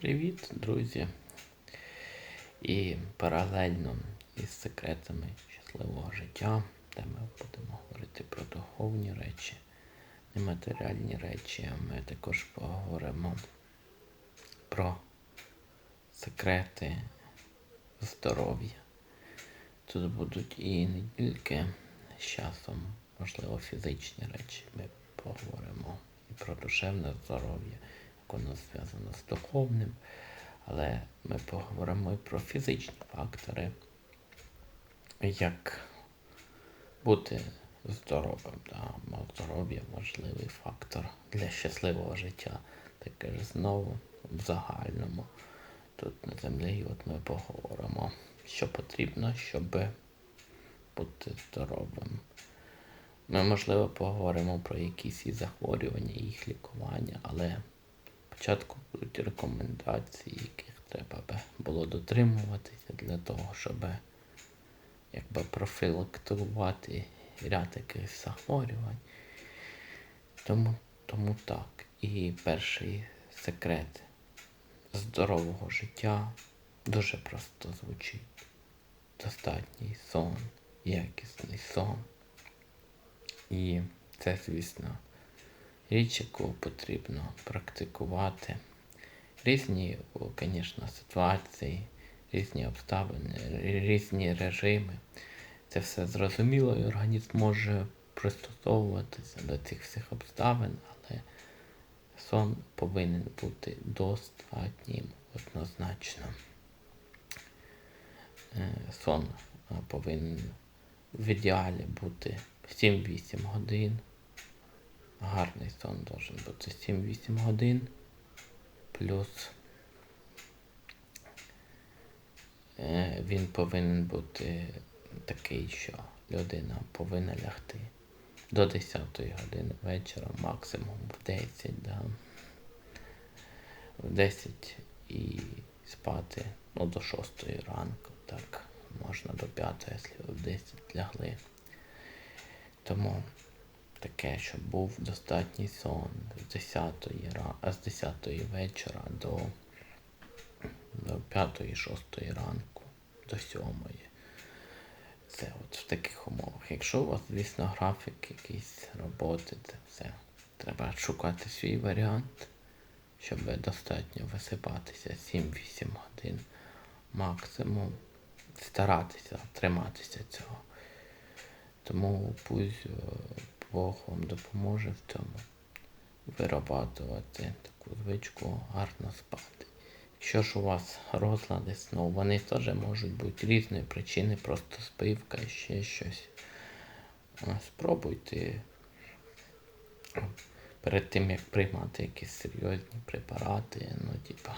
Привіт, друзі! І паралельно із секретами щасливого життя, де ми будемо говорити про духовні речі, нематеріальні речі, ми також поговоримо про секрети здоров'я. Тут будуть і не тільки з часом, можливо, фізичні речі. Ми поговоримо і про душевне здоров'я, воно зв'язано з духовним, але ми поговоримо і про фізичні фактори, як бути здоровим. Да? Здоров'я важливий фактор для щасливого життя. Таке ж знову в загальному тут на землі. І от ми поговоримо, що потрібно, щоб бути здоровим. Ми, можливо, поговоримо про якісь із захворювання, їх лікування, але спочатку будуть рекомендації, яких треба би було дотримуватися для того, щоб якби профілактувати ряд якихось захворювань. Тому, тому так. І перший секрет здорового життя дуже просто звучить. Достатній сон, якісний сон. І це, звісно, річ, яку потрібно практикувати. Різні, звісно, ситуації, різні обставини, різні режими. Це все зрозуміло, і організм може пристосовуватися до цих всіх обставин, але сон повинен бути достатнім однозначно. Е, Сон повинен в ідеалі бути 7-8 годин. Гарний сон должен бути 7-8 годин. Плюс е, він повинен бути такий, що людина повинна лягти до 10 години вечора, максимум в 10, да. В 10 і спати ну, до 6 ранку. Так, можна до 5, якщо в 10 лягли. Тому таке, щоб був достатній сон з 10 а з 10 вечора до, до 5-6 ранку, до 7. Це от в таких умовах. Якщо у вас, звісно, графік якийсь роботи, це все. Треба шукати свій варіант, щоб достатньо висипатися 7-8 годин максимум. Старатися триматися цього. Тому пусть Бог вам допоможе в цьому вирабатувати таку звичку гарно спати. Якщо ж у вас розлади сну, вони теж можуть бути різної причини, просто спивка і ще щось. Спробуйте перед тим, як приймати якісь серйозні препарати, ну, типа,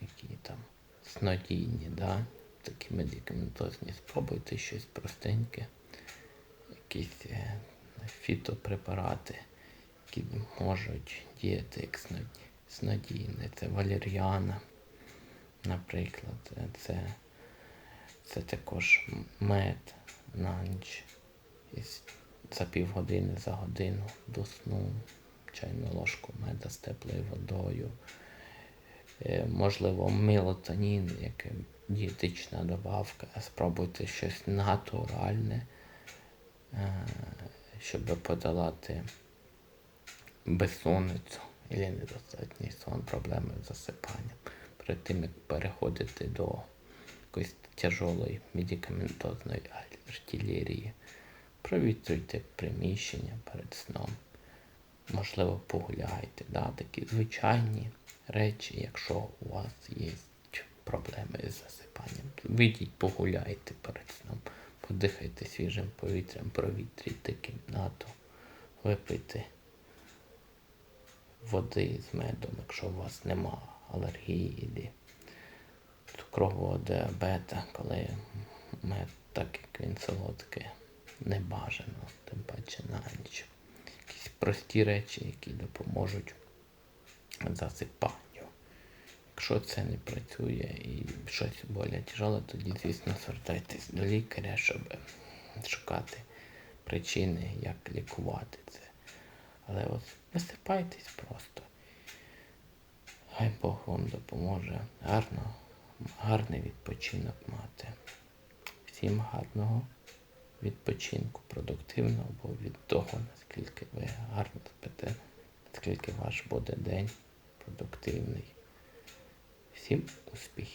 які там снодійні, да? такі медикаментозні, спробуйте щось простеньке, якісь е, фітопрепарати, які можуть діяти як снодійне. Це валеріана, наприклад, це це також мед на ніч за півгодини, за годину до сну, чайну ложку меда з теплою водою. Е, можливо, мелатонін, як дієтична добавка. Спробуйте щось натуральне, щоб подолати безсонницю і недостатній сон, проблеми з засипанням. Перед тим, як переходити до якоїсь тяжолої медикаментозної артилерії. Провітрюйте приміщення перед сном. Можливо, погуляйте. Да? Такі звичайні речі, якщо у вас є проблеми з засипанням. Вийдіть, погуляйте перед сном, подихайте свіжим повітрям, провітрюйте кімнату, випийте води з медом, якщо у вас нема алергії або цукрового діабета, коли мед, так як він солодкий, не бажано, тим паче на ніч. Якісь прості речі, які допоможуть засипанню. Якщо це не працює і щось более тяжеле, тоді, звісно, звертайтесь до лікаря, щоб шукати причини, як лікувати це. Але от висипайтесь просто. Хай Бог вам допоможе гарно, гарний відпочинок мати. Всім гарного відпочинку, продуктивного, бо від того, наскільки ви гарно спите, наскільки ваш буде день продуктивний. Всім успіхів!